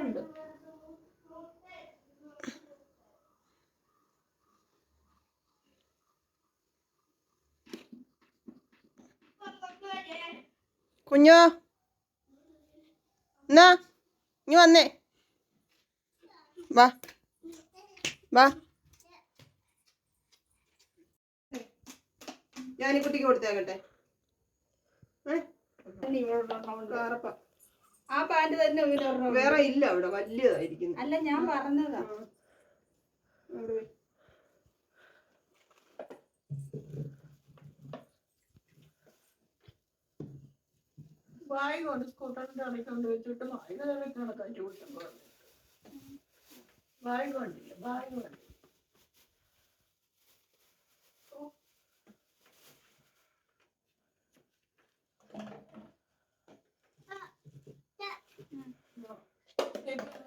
ഉണ്ട് കുഞ്ഞോ? എന്നാ? ഇനി വന്നേ. വാ. വാ. ഞാൻ ഈ കുട്ടിക്ക് കൊടുത്തേക്കട്ടെ. ഏ? കാറപ്പ. ആ പാന്റ് തന്നെ ഇവരൊരെണ്ണം വേറെ ഇല്ല അവിടെ വലിയതായിരിക്കുന്നു. അല്ല ഞാൻ പറഞ്ഞതാ. അവിടെ വെ- ബാഗ് കൊണ്ട് സ്കൂട്ടറിന്റെ അടയ്ക്കൊണ്ട് വെച്ചിട്ട് ബാഗ് കണക്കാൻ ട്യൂഷൻ പറഞ്ഞു. കൊണ്ടില്ല ബാഗ് കൊണ്ട് വന്നത് ഞാൻ ഇച്ചിരി കൂടി ഉണ്ടായിരുന്നു. അത് ചേച്ചി മീൻ മീൻ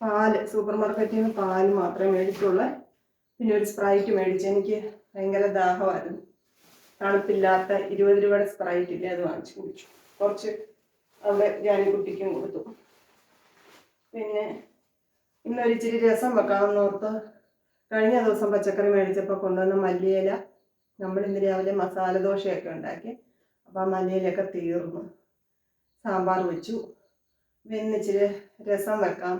പാൽ സൂപ്പർ മാർക്കറ്റിൽ നിന്ന് പാൽ മാത്രമേ മേടിച്ചുള്ളൂ. പിന്നെ ഒരു സ്പ്രൈറ്റ് മേടിച്ചു. എനിക്ക് ഭയങ്കര ദാഹമായിരുന്നു. തണുപ്പില്ലാത്ത ഇരുപത് രൂപയുടെ സ്പ്രൈറ്റ് ഇല്ലേ അത് വാങ്ങിച്ചു കുടിച്ചു. കുറച്ച് അവിടെ ജാനിക്കുട്ടിക്കും കൊടുത്തു. പിന്നെ ഇന്നൊരു ഇച്ചിരി രസം വെക്കാമെന്ന് ഓർത്ത് കഴിഞ്ഞ ദിവസം പച്ചക്കറി മേടിച്ചപ്പോൾ കൊണ്ടുവന്ന മല്ലിയില നമ്മൾ ഇന്ന് രാവിലെ മസാല ദോശയൊക്കെ ഉണ്ടാക്കി. അപ്പോൾ ആ മല്ലിയിലൊക്കെ തീർന്നു. സാമ്പാർ വെച്ചു. പിന്നെ ഇച്ചിരി രസം വെക്കാം.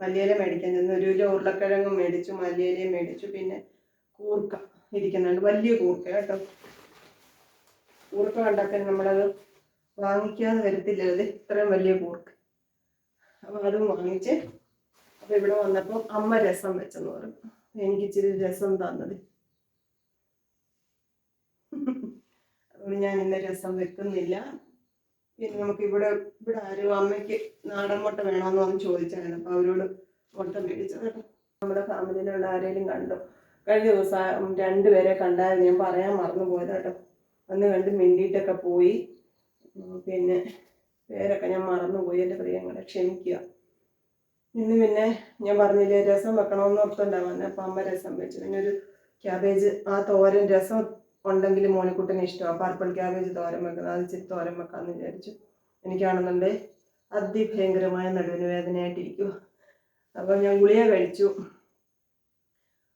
മല്ലിയില മേടിക്കാൻ ചെന്ന് ഒരു കിലോ ഉരുളക്കിഴങ്ങ് മേടിച്ചു മല്ലിയിലയും മേടിച്ചു. പിന്നെ കൂർക്ക ഇരിക്കുന്നുണ്ട്. വലിയ കൂർക്ക കേട്ടോ. കൂർക്ക കണ്ടാക്കാൻ നമ്മളത് വാങ്ങിക്കാതെ വരത്തില്ല. അത് ഇത്രയും വലിയ കൂർക്ക. അപ്പം അതും വാങ്ങിച്ച് അപ്പം ഇവിടെ വന്നപ്പോൾ അമ്മ രസം വെച്ചെന്ന് പറഞ്ഞു. എനിക്ക് ഇച്ചിരി രസം തന്നത്. ഞാൻ ഇന്ന് രസം വെക്കുന്നില്ല. പിന്നെ നമുക്ക് ഇവിടെ ഇവിടെ ആരും അമ്മയ്ക്ക് നാടൻ മുട്ട വേണമെന്ന് പറഞ്ഞ് ചോദിച്ചായിരുന്നു. അപ്പോൾ അവരോട് മുട്ട മേടിച്ചത് കേട്ടോ. നമ്മുടെ ഫാമിലിയിലുള്ള ആരെങ്കിലും കണ്ടോ? കഴിഞ്ഞ ദിവസം രണ്ടുപേരെ കണ്ടായിരുന്നു. ഞാൻ പറയാൻ മറന്നു പോയത് കേട്ടോ. അന്ന് കണ്ട് മിണ്ടിയിട്ടൊക്കെ പോയി. പിന്നെ പേരൊക്കെ ഞാൻ മറന്നുപോയി എന്റെ പ്രിയങ്ങളെ ക്ഷമിക്കുക. ഇന്ന് പിന്നെ ഞാൻ പറഞ്ഞില്ലേ രസം വെക്കണമെന്ന് ഓർത്തുണ്ടാവുന്നത് അപ്പം അമ്മ രസം വെച്ചു. പിന്നെ ഒരു ക്യാബേജ് ആ തോരൻ രസം ഉണ്ടെങ്കിൽ മോനിക്കുട്ടിന് ഇഷ്ടമാണ് പർപ്പിൾ ക്യാബേജ് തോരൻ വെക്കുന്നത് അത് ഇച്ചിരി തോരൻ വെക്കാമെന്ന് വിചാരിച്ചു. എനിക്കാണെന്നുണ്ടെങ്കിൽ അതിഭയങ്കരമായ നടുവിന് വേദനയായിട്ടിരിക്കും അപ്പോൾ ഞാൻ ഗുളിക കഴിച്ചു.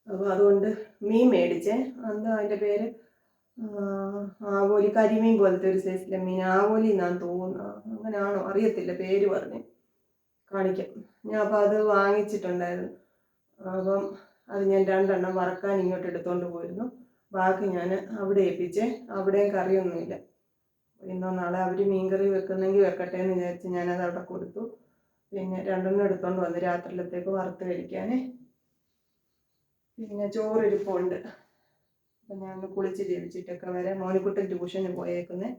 അപ്പോൾ അതുകൊണ്ട് മീൻ മേടിച്ചേ. എന്താ അതിന്റെ പേര്? ആവോലി. കരിമീൻ പോലത്തെ ഒരു സൈസിലെ മീൻ. ആവോലി എന്നാണ് തോന്നുന്നു അങ്ങനെയാണോ? അറിയത്തില്ല. പേര് പറഞ്ഞ് കാണിക്കാം. ഞാൻ അപ്പോൾ അത് വാങ്ങിച്ചിട്ടുണ്ടായിരുന്നു. അപ്പം അത് ഞാൻ രണ്ടെണ്ണം വറക്കാൻ ഇങ്ങോട്ട് എടുത്തുകൊണ്ട് പോയിരുന്നു. ബാക്കി ഞാൻ അവിടെ ഏൽപ്പിച്ചേ. അവിടെയും കറിയൊന്നുമില്ല. ഇന്നോ നാളെ അവർ മീൻകറി വെക്കുന്നെങ്കിൽ വെക്കട്ടെ എന്ന് വിചാരിച്ച് ഞാനത് അവിടെ കൊടുത്തു. പിന്നെ രണ്ടെണ്ണം എടുത്തോണ്ട് വന്ന് രാത്രിയിലത്തേക്ക് വറുത്ത് കഴിക്കാനേ. പിന്നെ ചോറിരിപ്പുണ്ട്. അപ്പം ഞാൻ കുളിച്ച് ജീവിച്ചിട്ടൊക്കെ വരെ. മോനിക്കുട്ടൻ ട്യൂഷന് പോയേക്കുന്നേ.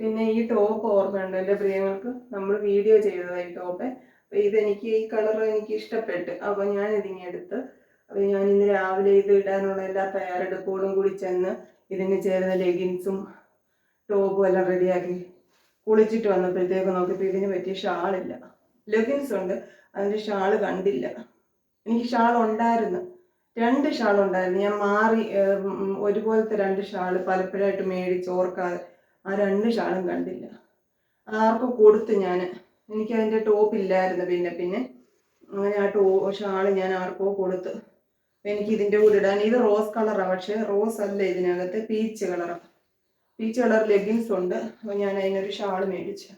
പിന്നെ ഈ ടോപ്പ് ഓർമ്മയുണ്ട് എന്റെ പ്രിയങ്ങൾക്ക്? നമ്മൾ വീഡിയോ ചെയ്തതാണ് ഈ ടോപ്പ്. അപ്പം ഇതെനിക്ക് ഈ കളർ എനിക്ക് ഇഷ്ടപ്പെട്ട് അപ്പോൾ ഞാൻ ഇതിങ്ങെടുത്ത് അപ്പോൾ ഞാൻ ഇന്ന് രാവിലെ ഇത് ഇടാനുള്ള എല്ലാ തയ്യാറെടുപ്പുകളും കൂടി ചെന്ന് ഇതിന് ചേരുന്ന ലെഗിൻസും ടോപ്പും എല്ലാം റെഡിയാക്കി കുളിച്ചിട്ട് വന്നപ്പോഴത്തേക്ക് നോക്കിയപ്പോൾ ഇതിന് പറ്റിയ ഷാളില്ല. ലെഗിൻസ് ഉണ്ട്. അതിന്റെ ഷാൾ കണ്ടില്ല. എനിക്ക് ഷാൾ ഉണ്ടായിരുന്നു. രണ്ട് ഷാൾ ഉണ്ടായിരുന്നു. ഞാൻ മാറി ഒരുപോലത്തെ രണ്ട് ഷാൾ പലപ്പോഴായിട്ട് മേടിച്ച് ഓർക്കാതെ ആ രണ്ട് ഷാളും കണ്ടില്ല. ആർക്കും കൊടുത്തു ഞാൻ എനിക്ക് അതിന്റെ ടോപ്പ് ഇല്ലായിരുന്നു. പിന്നെ പിന്നെ അങ്ങനെ ആ ടോ ഷാൾ ഞാൻ ആർക്കോ കൊടുത്തു എനിക്ക് ഇതിന്റെ കൂടെ ഇടാൻ ഇത് റോസ് കളറാണ് പക്ഷേ റോസ് അല്ല ഇതിനകത്ത് പീച്ച് കളറാണ് പീച്ച് കളർ ലെഗിൻസ് ഉണ്ട്. അപ്പോൾ ഞാൻ അതിനൊരു ഷാൾ മേടിച്ചു.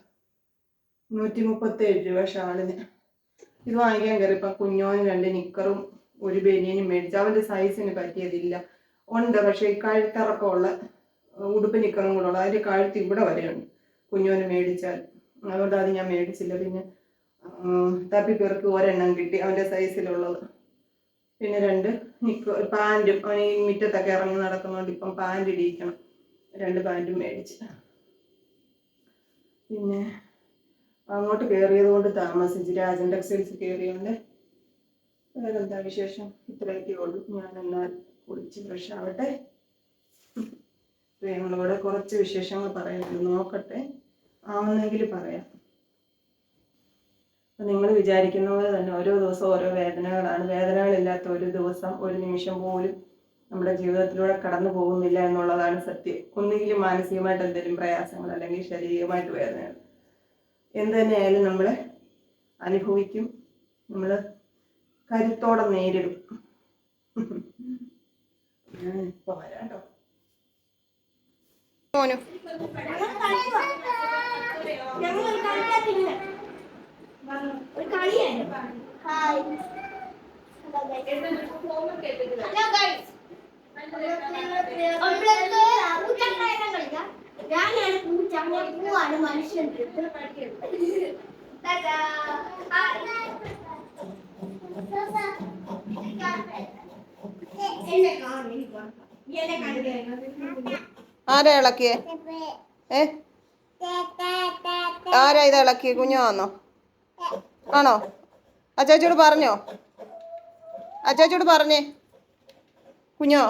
നൂറ്റി മുപ്പത്തേഴ് രൂപ ഷാളിന് ഇത് വാങ്ങിക്കാൻ കയറിയപ്പോൾ കുഞ്ഞോന് രണ്ട് നിക്കറും ഒരു ബനിയനും മേടിച്ചു. അവന്റെ സൈസിന് പറ്റിയതില്ല. ഉണ്ട് പക്ഷേ ഈ കഴുത്തിറക്കമുള്ള ഉടുപ്പ് നിക്കറും കൂടെ ഉള്ള അതിന്റെ കഴുത്ത് ഇവിടെ വരെയുണ്ട് കുഞ്ഞോന് മേടിച്ചാൽ. അതുകൊണ്ട് അത് ഞാൻ മേടിച്ചില്ല. പിന്നെ തപ്പിപ്പെറുക്ക് ഒരെണ്ണം കിട്ടി. അവന്റെ സൈസിലുള്ളത് പിന്നെ രണ്ട് നിക്ക പാന്റും അവന് ഈ മുറ്റത്തൊക്കെ ഇറങ്ങി നടക്കുന്നതുകൊണ്ട് ഇപ്പം പാന്റ് ഇടിയിക്കണം. രണ്ട് പാന്റും മേടിച്ച്. പിന്നെ അങ്ങോട്ട് കയറിയത് കൊണ്ട് താമസിച്ച് രാജൻ ടെക്സ്റ്റൈൽസ് കയറിയോണ്ട് വേറെന്താ വിശേഷം? ഇത്രയൊക്കെ ഉള്ളൂ. ഞാൻ എന്നാൽ കുളിച്ച് ഫ്രഷ് ആവട്ടെ. നിങ്ങളോട് കുറച്ച് വിശേഷങ്ങൾ പറയാനുണ്ട്. നോക്കട്ടെ. ആവുന്നെങ്കിൽ പറയാം. അപ്പം നിങ്ങൾ വിചാരിക്കുന്ന പോലെ തന്നെ ഓരോ ദിവസം ഓരോ വേദനകളാണ്. വേദനകളില്ലാത്ത ഒരു ദിവസം ഒരു നിമിഷം പോലും നമ്മുടെ ജീവിതത്തിലൂടെ കടന്നു പോകുന്നില്ല എന്നുള്ളതാണ് സത്യം. ഒന്നുകിലും മാനസികമായിട്ട് എന്തെങ്കിലും പ്രയാസങ്ങൾ അല്ലെങ്കിൽ ശാരീരികമായിട്ട് വേദനകൾ. എന്ത് തന്നെയായാലും നമ്മൾ അനുഭവിക്കും. നമ്മൾ കരുത്തോടെ നേരിടും. ഞാൻ ഇപ്പോൾ വരാട്ടോ ഒരു കളിയായിരുന്നു ഹായ്. ഹലോ ഗൈസ് ഞാനാണ് പൂച്ച ഞാൻ പൂവാണ് മനുഷ്യൻ. ആരാ ഇളക്കിയേ? ഏ? ആരാ ഇത് ഇളക്കിയേ? കുഞ്ഞാന്നോ ആണോ? അച്ചാച്ചോട് പറഞ്ഞോ? അച്ചാച്ചോട് പറഞ്ഞേ. കുഞ്ഞോ?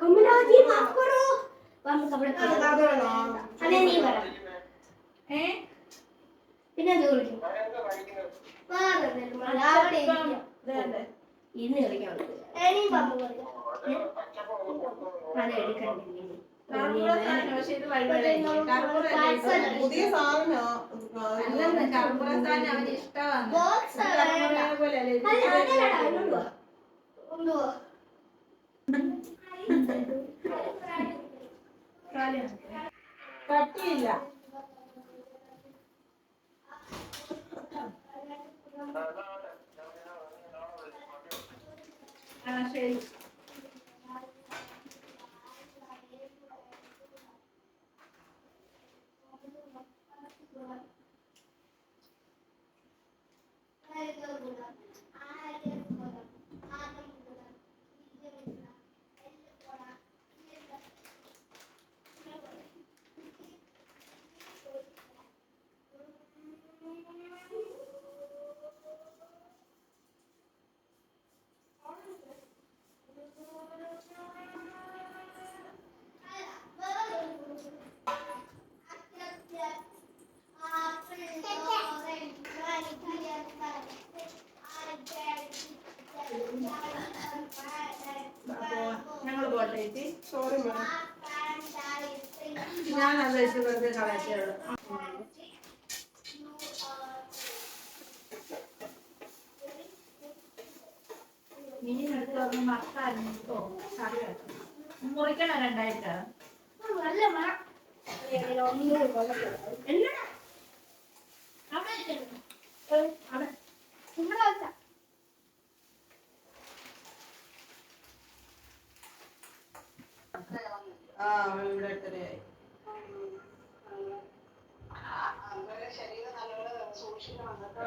കമലാജി മാഫ് കറോ. വന്ന് കബള അതെ നീ പറ. ഏ? പിന്നെ അത് കുളിക്കും വേറെ. അവിടെ ഇന്ന് കളിക്കാൻ അത് പുതിയ സാധനോ അല്ലെന്ന് കർപ്പൂര സാധനം അവന് ഇഷ്ടമാണ്. ബോക്സ് കർപ്പൂര പോലെ അല്ലേ ഇത്? അല്ല അതല്ലടാ കൊണ്ടുവാ കൊണ്ടുവാ കട്ടിയില്ല ആ ശരി ഞങ്ങൾ പോട്ടെ ചേച്ചി. സോറി ഞാൻ അത് വെച്ച് വെറുതെ കളയത്തേ ഉള്ളൂ മീനെടുത്ത് ഒന്ന് മറക്കായിരുന്നു കേട്ടോ കറി വെക്കണം മുറിക്കണം രണ്ടായിട്ട് നല്ല മഴ. അവിടെ ഇവിടെ വെച്ചാ ആ ഇവിടെ എട്ടരയായി ആ നല്ലപോലെ ആ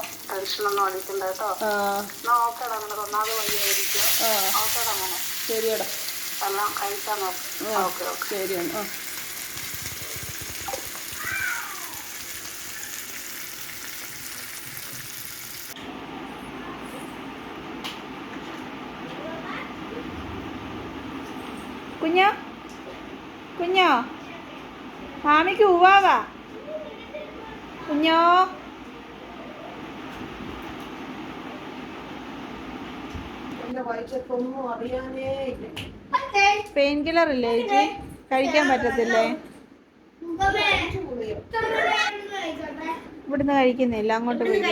ടെൻഷനൊന്നും അടിക്കണ്ട കേട്ടോ. അങ്ങനെ ഒന്നാമത് ശരിയടാ. എല്ലാം കഴിക്കാൻ നോക്കാം ആ. Okay okay. ശരിയാണ്. ആ. കുഞ്ഞോ? കുഞ്ഞോ? മാമിക്ക് ഉവാവാ കുഞ്ഞോ? അറിയാനേ പെയിൻ കില്ലർ ഇല്ലേ ചേച്ചി കഴിക്കാൻ പറ്റത്തില്ലേ ഇവിടുന്ന് കഴിക്കുന്നില്ല അങ്ങോട്ട് പോയി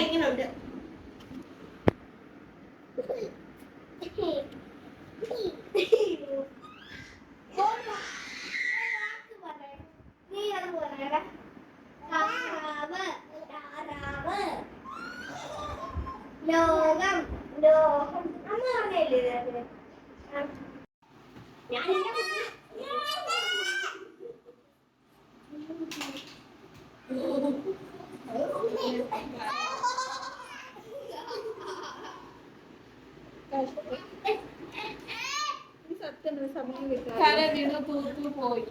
ലോകം അമ്മ പറഞ്ഞില്ലേ. ഞാൻ ഇങ്ങനെ കര വീണ് തൂത്തു പോയി.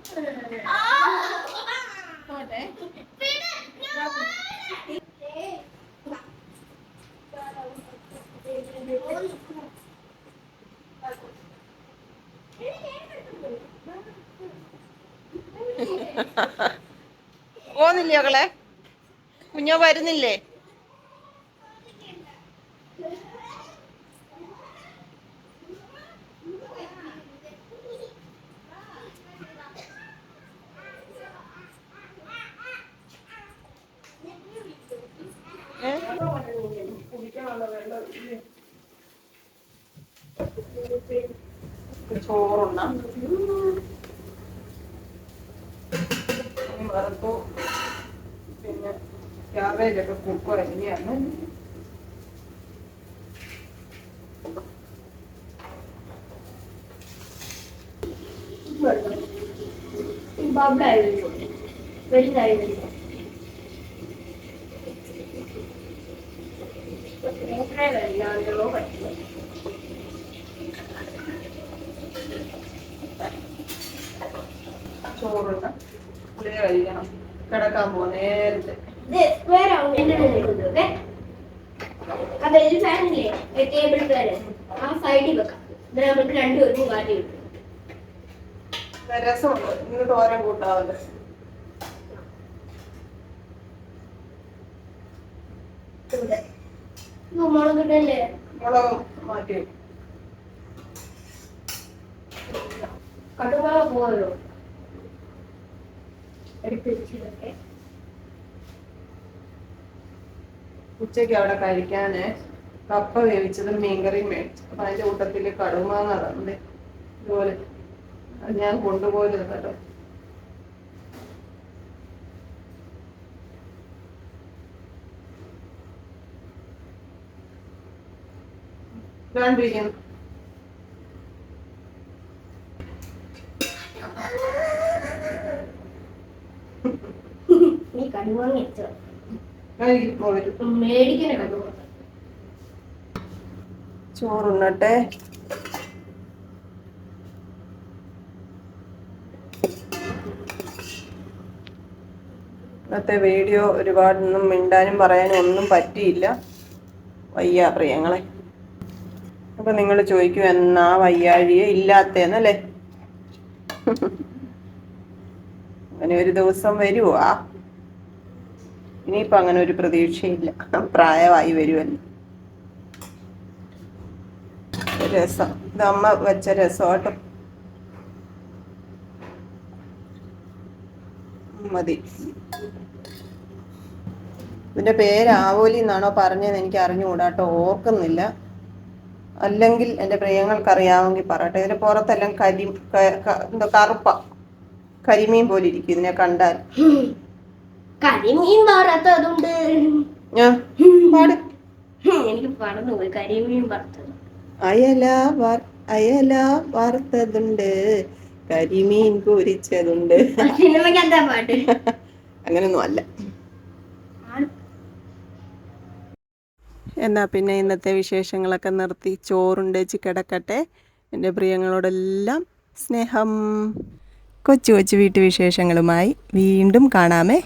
പോകുന്നില്ലേ മകളെ? കുഞ്ഞോ വരുന്നില്ലേ? ഏ? ചോറുണ്ണ. വറുത്തു പിന്നെ ക്യാബേജൊക്കെ കുക്കർ എങ്ങനെയാണ് ബബ്ബായി വരുന്നു വലുതായി വരുന്നു കഴിക്കണം. കിടക്കാൻ പോ നേരത്തെ. ടേബിൾ ഫാന് ആ സൈഡിൽ വെക്കാം. നമുക്ക് രണ്ടുപേർക്കും കാട്ടി കിട്ടും രസമുണ്ട്. ഇന്ന് ഓരം കൂട്ടാവല്ലോ? മുളക് ഇടല്ലേ? മുളക് മാറ്റി. കടുമുളക് പോയല്ലോ എടുത്ത് ഉച്ചയ്ക്ക് അവിടെ കഴിക്കാന് കപ്പ വേവിച്ചതും മീൻകറിയും മേടിച്ചു. അപ്പൊ അതിന്റെ കൂട്ടത്തിൽ കടുമാങ്ങ നടന്നെ ഇതുപോലെ ഞാൻ കൊണ്ടുപോലും കേട്ടോ കണ്ടിരിക്കുന്നു. പോരും മേടിക്കണ കടുവ. ചോറുണ്ണട്ടെ. ഇന്നത്തെ വീഡിയോ ഒരുപാടൊന്നും മിണ്ടാനും പറയാനും ഒന്നും പറ്റിയില്ല. വയ്യ പ്രിയങ്ങളെ. അപ്പൊ നിങ്ങൾ ചോദിക്കും എന്നാ വയ്യാഴിയെ ഇല്ലാത്തേന്നല്ലേ അങ്ങനെ ഒരു ദിവസം വരുവോ? ആ. ഇനിയിപ്പോ അങ്ങനെ ഒരു പ്രതീക്ഷയില്ല. പ്രായമായി വരുമല്ലോ രസം. ഇത് അമ്മ വെച്ച രസമാട്ടോ. മതി. ഇതിന്റെ പേര് ആവോലി എന്നാണോ പറഞ്ഞതെന്ന് എനിക്ക് അറിഞ്ഞുകൂടാട്ടോ ഓർക്കുന്നില്ല. അല്ലെങ്കിൽ എന്റെ പ്രിയങ്ങൾക്ക് അറിയാമെങ്കിൽ പറയട്ടെ. ഇതിന് പുറത്തെല്ലാം കരി എന്താ കറുപ്പ. കരിമീൻ പോലെ ഇരിക്കും ഇതിനെ കണ്ടാൽ. കരിമീൻ വറുത്തതുണ്ട് പാട്. എനിക്ക് പറഞ്ഞു പോയി കരിമീൻ വറുത്തത്. അയല വർ അയല വറുത്തതുണ്ട്. കരിമീൻ പൊരിച്ചതുണ്ട്. സിനിമയ്ക്ക് എന്താ പാട്ട് അങ്ങനൊന്നും അല്ല. എന്നാ പിന്നെ ഇന്നത്തെ വിശേഷങ്ങളൊക്കെ നിർത്തി. ചോറുണ്ടേച്ച് കിടക്കട്ടെ എന്റെ പ്രിയങ്ങളോടെല്ലാം സ്നേഹം. കൊച്ചു കൊച്ചു വീട്ടുവിശേഷങ്ങളുമായി വീണ്ടും കാണാമേ.